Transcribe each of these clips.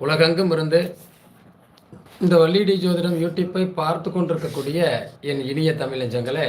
உலகெங்கும் இருந்து இந்த வள்ளிடி ஜோதிடம் யூடியூப்பை பார்த்து கொண்டிருக்கக்கூடிய என் இனிய தமிழஞ்சங்களே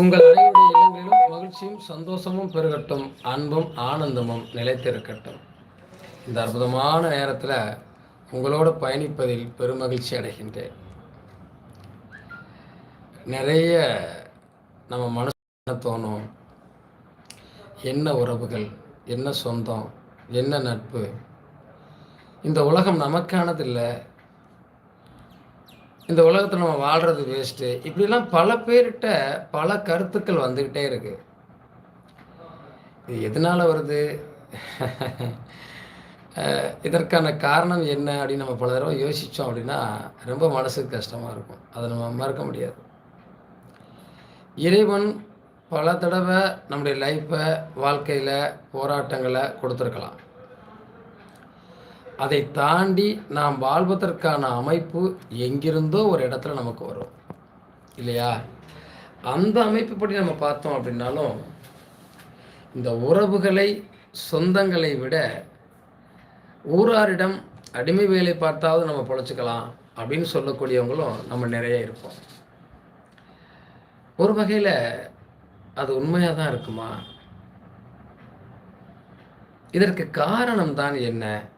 உங்கள் அனைவருடைய இல்லங்களிலும் மகிழ்ச்சியும் சந்தோஷமும் பெருகட்டும் அன்பும் ஆனந்தமும் நிலைத்திருக்கட்டும். இந்த அற்புதமான நேரத்தில் உங்களோடு பயணிப்பதில் பெருமகிழ்ச்சி அடைகின்றேன். நிறைய நம்ம மனசு என்ன தோணும் என்ன உறவுகள் என்ன சொந்தம் என்ன நட்பு இந்த உலகம் நமக்கானது இல்லை இந்த உலகத்தில் நம்ம வாழ்கிறது வேஸ்ட்டு இப்படிலாம் பல பேர்கிட்ட பல கருத்துக்கள் வந்துக்கிட்டே இருக்கு. இது எதனால் வருது? இதற்கான காரணம் என்ன அப்படின்னு நம்ம பல தடவை யோசித்தோம் அப்படின்னா ரொம்ப மனசுக்கு கஷ்டமாக இருக்கும். அதை நம்ம மறக்க முடியாது. இறைவன் பல தடவை நம்முடைய லைஃப்பை வாழ்க்கையில் போராட்டங்களை கொடுத்துருக்கலாம். அதை தாண்டி நாம் வாழ்வதற்கான அமைப்பு எங்கிருந்தோ ஒரு இடத்துல நமக்கு வரும். இல்லையா? அந்த அமைப்புப்படி நம்ம பார்த்தோம் அப்படின்னாலும் இந்த உறவுகளை சொந்தங்களை விட ஊராரிடம் அடிமை வேலை பார்த்தாவது நம்ம பொழைச்சிக்கலாம் அப்படின்னு சொல்லக்கூடியவங்களும் நம்ம நிறைய இருப்போம். ஒரு வகையில் அது உண்மையாக தான் இருக்குமா? இதற்கு காரணம் தான் என்ன?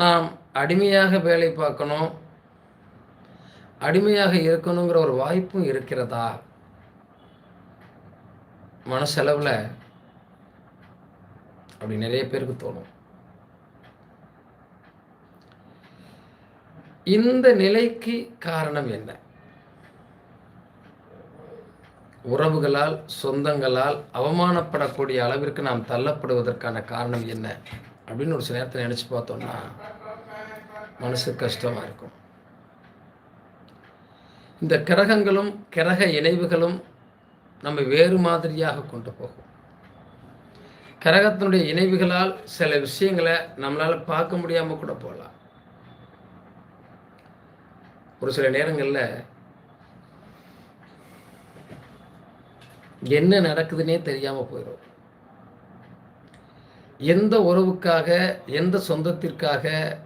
நாம் அடிமையாக வேலை பார்க்கணும். அடிமையாக இருக்கணுங்கிற ஒரு வாய்ப்பும் இருக்கிறதா? மனசளவில் அப்படி நிறைய பேருக்கு தோணும். இந்த நிலைக்கு காரணம் என்ன? உறவுகளால் சொந்தங்களால் அவமானப்படக்கூடிய அளவிற்கு நாம் தள்ளப்படுவதற்கான காரணம் என்ன? அப்படின்னு ஒரு சில நேரத்தில் நினச்சி பார்த்தோம்னா மனசு கஷ்டமாக இருக்கும். இந்த கிரகங்களும் கிரக இணைவுகளும் நம்ம வேறு மாதிரியாக கொண்டு போகும். கிரகத்தினுடைய இணைவுகளால் சில விஷயங்களை நம்மளால் பார்க்க முடியாமல் கூட போகலாம். ஒரு சில நேரங்களில் என்ன நடக்குதுன்னே தெரியாமல் போயிடும் எந்த உறவுக்காக எந்த சொந்தத்திற்காக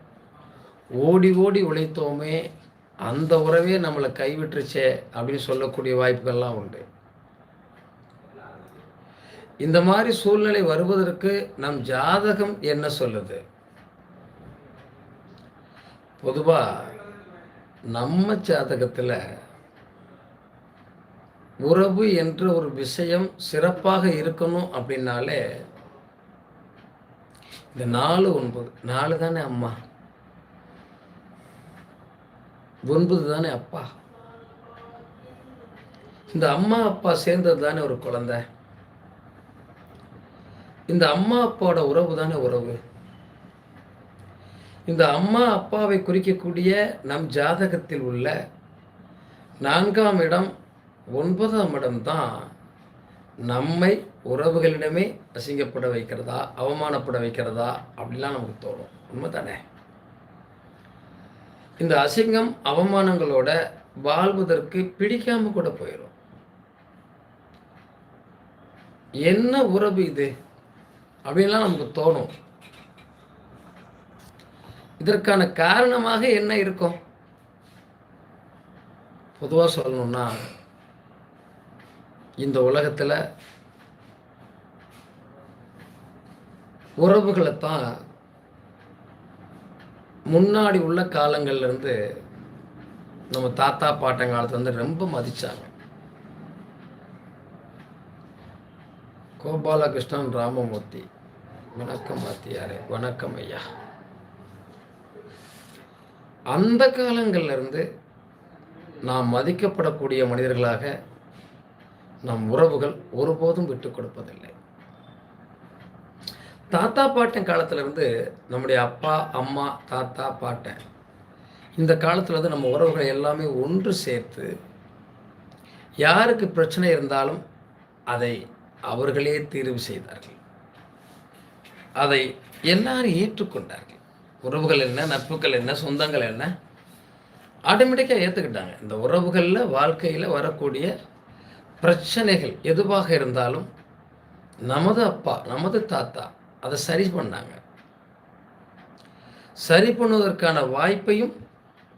ஓடி ஓடி உழைத்தோமே அந்த உறவே நம்மளை கைவிட்டுருச்சே அப்படின்னு சொல்லக்கூடிய வாய்ப்புகள்லாம் உண்டு. இந்த மாதிரி சூழ்நிலை வருவதற்கு நம் ஜாதகம் என்ன சொல்லுது? பொதுவாக நம்ம ஜாதகத்தில் உறவு என்ற ஒரு விஷயம் சிறப்பாக இருக்கணும் அப்படின்னாலே இந்த நாலு ஒன்பது நாலு தானே அம்மா? ஒன்பது தானே அப்பா? இந்த அம்மா அப்பா சேர்ந்தது தானே ஒரு குழந்தை. இந்த அம்மா அப்பாவோட உறவு தானே உறவு. இந்த அம்மா அப்பாவை குறிக்கக்கூடிய நம் ஜாதகத்தில் உள்ள நான்காம் இடம் ஒன்பதாம் இடம் தான் நம்மை உறவுகளிடமே அசிங்கப்பட வைக்கிறதா அவமானப்பட வைக்கிறதா அப்படிலாம் நமக்கு தோணும். உண்மை தானே இந்த அசிங்கம் அவமானங்களோட வாழ்வதற்கு பிடிக்காம கூட போயிடும் என்ன உறவு இது? அப்படின்லாம் நமக்கு தோணும். இதற்கான காரணமாக என்ன இருக்கும்? பொதுவாக சொல்லணும்னா இந்த உலகத்தில் உறவுகளை தான் முன்னாடி உள்ள காலங்கள்லேருந்து நம்ம தாத்தா பாட்டன் காலத்தில் வந்து ரொம்ப மதித்தாங்க கோபாலகிருஷ்ணன் ராமமூர்த்தி வணக்கம் வாத்தியாரே வணக்கம் ஐயா. அந்த காலங்கள்லேருந்து நாம் மதிக்கப்படக்கூடிய மனிதர்களாக நம் உறவுகள் ஒருபோதும் விட்டு கொடுப்பதில்லை. தாத்தா பாட்டன் காலத்திலிருந்து நம்முடைய அப்பா அம்மா தாத்தா பாட்டன் இந்த காலத்தில் இருந்து நம்ம உறவுகளை எல்லாமே ஒன்று சேர்த்து யாருக்கு பிரச்சனை இருந்தாலும் அதை அவர்களே தீர்வு செய்தார்கள். அதை எல்லாரும் ஏற்றுக்கொண்டார்கள். உறவுகள் என்ன நட்புகள் என்ன சொந்தங்கள் என்ன? ஆட்டோமேட்டிக்காக ஏற்றுக்கிட்டாங்க இந்த உறவுகளில் வாழ்க்கையில் வரக்கூடிய பிரச்சனைகள் எதுவாக இருந்தாலும் நமது அப்பா நமது தாத்தா அதை சரி பண்ணாங்க. சரி பண்ணுவதற்கான வாய்ப்பையும்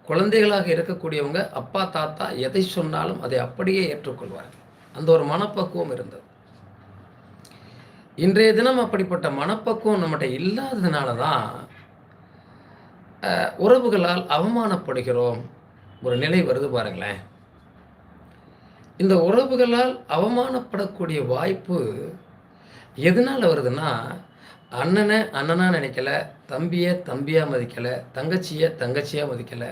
குழந்தைகளாக இருக்கக்கூடியவங்க அப்பா தாத்தா எதை சொன்னாலும் அதை அப்படியே ஏற்றுக்கொள்வார்கள். அந்த ஒரு மனப்பக்குவம் இருந்தது. இன்றைய தினம் அப்படிப்பட்ட மனப்பக்குவம் நம்மகிட்ட இல்லாததுனால தான் உறவுகளால் அவமானப்படுகிறோம். ஒரு நிலை வருது பாருங்களேன். இந்த உறவுகளால் அவமானப்படக்கூடிய வாய்ப்பு எதனால் வருதுன்னா அண்ணனை அண்ணனாக நினைக்கல தம்பியை தம்பியாக மதிக்கலை தங்கச்சியை தங்கச்சியாக மதிக்கலை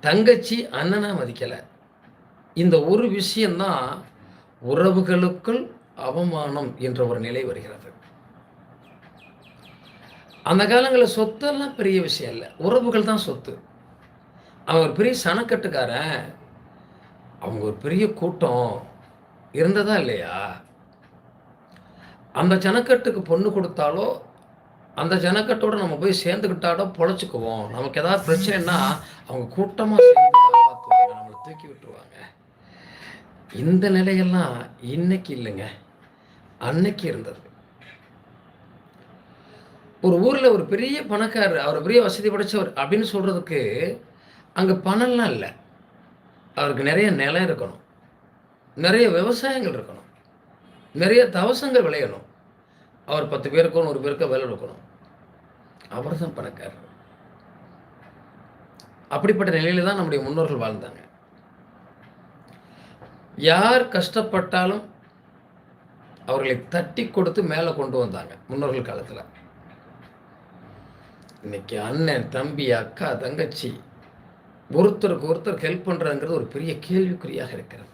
தங்கச்சி அண்ணனாக மதிக்கலை. இந்த ஒரு விஷயந்தான் உறவுகளுக்குள் அவமானம் என்ற ஒரு நிலை வருகிறது. அந்த காலங்களில் சொத்தெல்லாம் பெரிய விஷயம் இல்லை. உறவுகள் தான் சொத்து. அவன் ஒரு பெரிய சனக்கட்டுக்காரன். அவங்க ஒரு பெரிய கூட்டம் இருந்ததா இல்லையா? அந்த ஜனக்கட்டுக்கு பொண்ணு கொடுத்தாலோ அந்த ஜனக்கட்டோட நம்ம போய் சேர்ந்துக்கிட்டாலோ பொழைச்சிக்குவோம். நமக்கு ஏதாவது பிரச்சனைன்னா அவங்க கூட்டமாக சேர்ந்து காப்பாற்றுவாங்க நம்மளை தூக்கி விட்டுருவாங்க. இந்த நிலையெல்லாம் இன்னைக்கு இல்லைங்க. அன்னைக்கு இருந்தது. ஒரு ஊரில் ஒரு பெரிய பணக்காரர் அவர் பெரிய வசதி படைச்சவர் அப்படின்னு சொல்கிறதுக்கு அங்கே பணம்லாம் இல்லை. அவருக்கு நிறைய நிலம் இருக்கணும். நிறைய விவசாயங்கள் இருக்கணும். நிறைய தவசங்கள் விளையணும். அவர் பத்து பேருக்கோ நூறு பேருக்கோ வேலை இருக்கணும் அவர் தான் பணக்காரர். அப்படிப்பட்ட நிலையில தான் நம்முடைய முன்னோர்கள் வாழ்ந்தாங்க. யார் கஷ்டப்பட்டாலும் அவர்களை தட்டி கொடுத்து மேலே கொண்டு வந்தாங்க முன்னோர்கள் காலத்தில். இன்னைக்கு அண்ணன் தம்பி அக்கா தங்கச்சி ஒருத்தருக்கு ஒருத்தர் ஹெல்ப் பண்ணுறதுங்கிறது ஒரு பெரிய கேள்விக்குறியாக இருக்கிறது.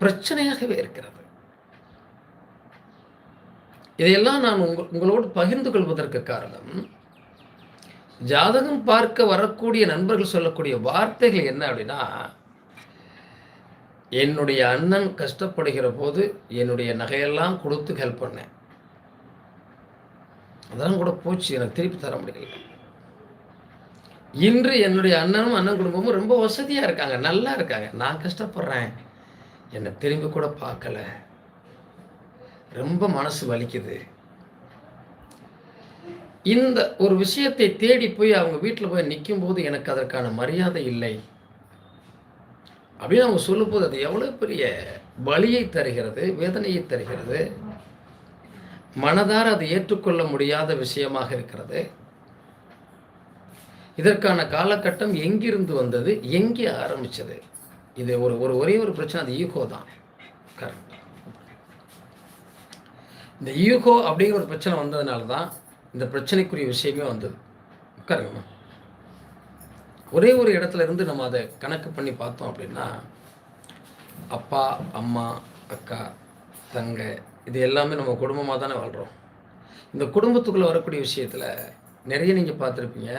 பிரச்சனையாகவே இருக்கிறது. இதையெல்லாம் நான் உங்கள் உங்களோடு பகிர்ந்து கொள்வதற்கு காரணம் ஜாதகம் பார்க்க வரக்கூடிய நண்பர்கள் சொல்லக்கூடிய வார்த்தைகள் என்ன அப்படின்னா என்னுடைய அண்ணன் கஷ்டப்படுகிற போது என்னுடைய நகையெல்லாம் கொடுத்து ஹெல்ப் பண்ணேன். அதெல்லாம் கூட போச்சு எனக்கு திருப்பி தர முடியல. இன்று என்னுடைய அண்ணனும் அண்ணன் குடும்பமும் ரொம்ப வசதியாக இருக்காங்க நல்லா இருக்காங்க. நான் கஷ்டப்படுறேன். என்னை திரும்பி கூட பார்க்கல. ரொம்ப மனசு வலிக்குது. இந்த ஒரு விஷயத்தை தேடி போய் அவங்க வீட்டில் போய் நிற்கும் போது எனக்கு அதற்கான மரியாதை இல்லை. அப்படின்னு அவங்க சொல்லும்போது அது எவ்வளோ பெரிய வலியை தருகிறது வேதனையை தருகிறது. மனதார அது ஏற்றுக்கொள்ள முடியாத விஷயமாக இருக்கிறது. இதற்கான காலகட்டம் எங்கிருந்து வந்தது? எங்கே ஆரம்பித்தது இது ஒரு ஒரு ஒரே ஒரு பிரச்சனை அது ஈகோ தான். கரெக்ட் இந்த ஈகோ அப்படிங்கிற ஒரு பிரச்சனை வந்ததுனால தான் இந்த பிரச்சனைக்குரிய விஷயமே வந்தது. உட்காருங்கம்மா ஒரே ஒரு இடத்துல இருந்து நம்ம அதை கணக்கு பண்ணி பார்த்தோம் அப்படின்னா அப்பா அம்மா அக்கா தங்க இது எல்லாமே நம்ம குடும்பமாக தானே வாழ்கிறோம் இந்த குடும்பத்துக்குள்ளே வரக்கூடிய விஷயத்தில் நிறைய நீங்கள் பார்த்துருப்பீங்க.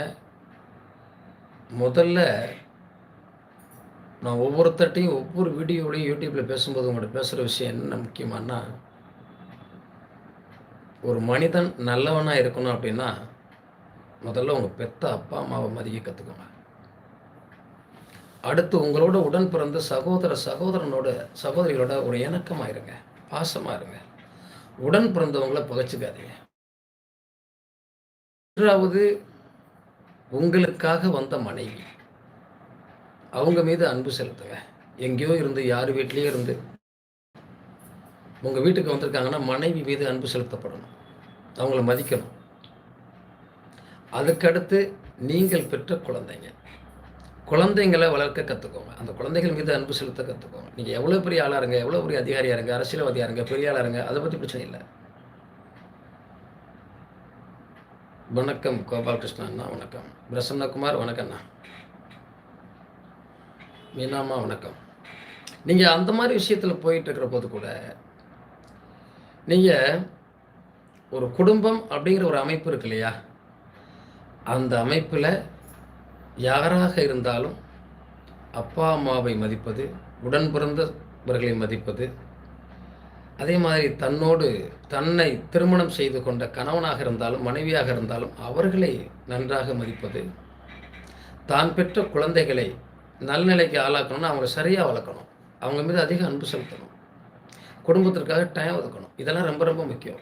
முதல்ல நான் ஒவ்வொருத்தட்டையும் ஒவ்வொரு வீடியோலையும் யூடியூப்பில் பேசும்போது உங்கள்கிட்ட பேசுகிற விஷயம் என்ன முக்கியமானா ஒரு மனிதன் நல்லவனாக இருக்கணும் அப்படின்னா முதல்ல உங்கள் பெத்த அப்பா அம்மாவை மதிக்க கற்றுக்கோங்க அடுத்து உங்களோட உடன் பிறந்த சகோதர சகோதரனோட சகோதரிகளோட ஒரு இணக்கமாக இருங்க பாசமாக இருங்க. உடன் பிறந்தவங்கள புகைச்சிக்காதீங்க மூன்றாவது உங்களுக்காக வந்த மனைவி. அவங்க மீது அன்பு செலுத்துங்க. எங்கேயோ இருந்து யார் வீட்லேயோ இருந்து உங்கள் வீட்டுக்கு வந்திருக்காங்கன்னா மனைவி மீது அன்பு செலுத்தப்படணும். அவங்கள மதிக்கணும். அதுக்கடுத்து நீங்கள் பெற்ற குழந்தைங்க. குழந்தைங்களை வளர்க்க கற்றுக்கோங்க அந்த குழந்தைகள் மீது அன்பு செலுத்த கற்றுக்கோங்க நீங்கள் எவ்வளோ பெரிய ஆளாக இருங்க எவ்வளோ பெரிய அதிகாரியாக இருங்க அரசியல்வாதியாக இருங்க பெரிய ஆளாக இருங்க அதை பற்றி பிரச்சனை இல்லை. வணக்கம் கோபாலகிருஷ்ணா அண்ணா வணக்கம். பிரசன்னகுமார் வணக்கம்ண்ணா மீனாமா வணக்கம். நீங்கள் அந்த மாதிரி விஷயத்தில் போயிட்டு இருக்கிற போது கூட நீங்கள் ஒரு குடும்பம் அப்படிங்கிற ஒரு அமைப்பு இருக்கு இல்லையா? அந்த அமைப்பில் யாராக இருந்தாலும் அப்பா அம்மாவை மதிப்பது உடன் பிறந்தவர்களை மதிப்பது அதே மாதிரி தன்னோடு தன்னை திருமணம் செய்து கொண்ட கணவனாக இருந்தாலும் மனைவியாக இருந்தாலும் அவர்களை நன்றாக மதிப்பது தான் பெற்ற குழந்தைகளை நல்நிலைக்கு ஆளாக்கணும்னு அவங்க சரியாக வளர்க்கணும். அவங்க மீது அதிக அன்பு செலுத்தணும். குடும்பத்திற்காக டைம் ஒதுக்கணும். இதெல்லாம் ரொம்ப ரொம்ப முக்கியம்.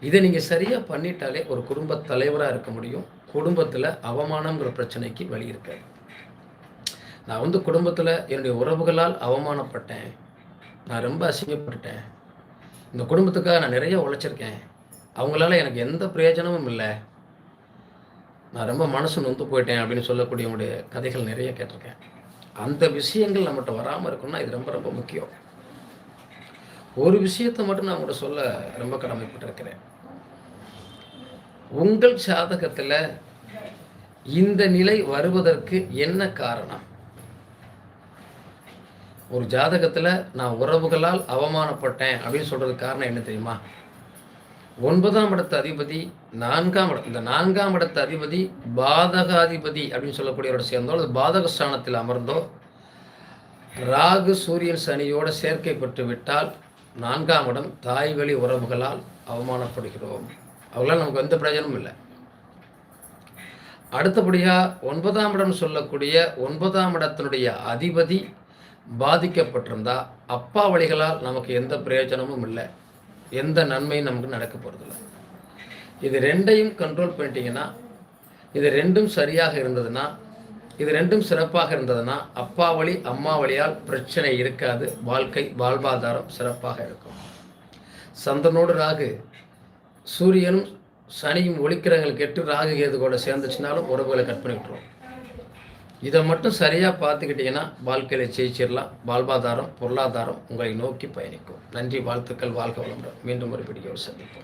இதை நீங்கள் சரியாக பண்ணிட்டாலே ஒரு குடும்ப தலைவராக இருக்க முடியும். குடும்பத்தில் அவமானங்கிற பிரச்சனைக்கு வழி இருக்காது. நான் வந்து குடும்பத்தில் என்னுடைய உறவுகளால் அவமானப்பட்டேன். நான் ரொம்ப அசிங்கப்பட்டுட்டேன். இந்த குடும்பத்துக்காக நான் நிறைய உழைச்சிருக்கேன். அவங்களால எனக்கு எந்த பிரயோஜனமும் இல்லை. நான் ரொம்ப மனசு நொந்து போயிட்டேன் அப்படின்னு சொல்லக்கூடியவங்களுடைய கதைகள் நிறைய கேட்டிருக்கேன். அந்த விஷயங்கள் நம்மகிட்ட வராமல் இருக்கணும்னா இது ரொம்ப ரொம்ப முக்கியம். ஒரு விஷயத்தை மட்டும் நான் உங்கள்கிட்ட சொல்ல ரொம்ப கடமைப்பட்டிருக்கிறேன். உங்கள் சாதகத்தில் இந்த நிலை வருவதற்கு என்ன காரணம்? ஒரு ஜாதகத்தில் நான் உறவுகளால் அவமானப்பட்டேன் அப்படின்னு சொல்கிறதுக்கு காரணம் என்ன தெரியுமா? ஒன்பதாம் இடத்து அதிபதி நான்காம் இடம் இந்த நான்காம் இடத்து அதிபதி பாதகாதிபதி அப்படின்னு சொல்லக்கூடியவரோட சேர்ந்தோ அல்லது பாதக ஸ்தானத்தில் அமர்ந்தோ ராகு சூரியன் சனியோட சேர்க்கைப்பட்டு விட்டால் நான்காம் இடம் தாய்வழி உறவுகளால் அவமானப்படுகிறோம். அவங்களால் நமக்கு எந்த பிரயோஜனமும் இல்லை. அடுத்தபடியாக ஒன்பதாம் இடம் சொல்லக்கூடிய ஒன்பதாம் இடத்தினுடைய அதிபதி பாதிக்கப்பட்டிருந்தா அப்பா வழிகளால் நமக்கு எந்த பிரயோஜனமும் இல்லை. எந்த நன்மையும் நமக்கு நடக்க போகிறதில்ல இது ரெண்டையும் கண்ட்ரோல் பண்ணிட்டீங்கன்னா இது ரெண்டும் சரியாக இருந்ததுன்னா இது ரெண்டும் சிறப்பாக இருந்ததுன்னா அப்பா வழி அம்மா வழியால் பிரச்சனை இருக்காது. வாழ்க்கை வாழ்வாதாரம் சிறப்பாக இருக்கும். சந்தனோடு ராகு சூரியனும் சனியும் ஒளிக்கிரகங்களுக்கு எட்டு ராகு கேது கூட சேர்ந்துச்சுனாலும் உறவுகளை கட் பண்ணி விட்டுருவோம் இதை மட்டும் சரியாக பார்த்துக்கிட்டிங்கன்னா வாழ்க்கையில் ஜெயிச்சிடலாம் வாழ்வாதாரம் பொருளாதாரம் உங்களை நோக்கி பயணிக்கும். நன்றி வாழ்த்துக்கள் வாழ்க வளமுடன். மீண்டும் ஒரு பிடிக்க சந்திப்போம்.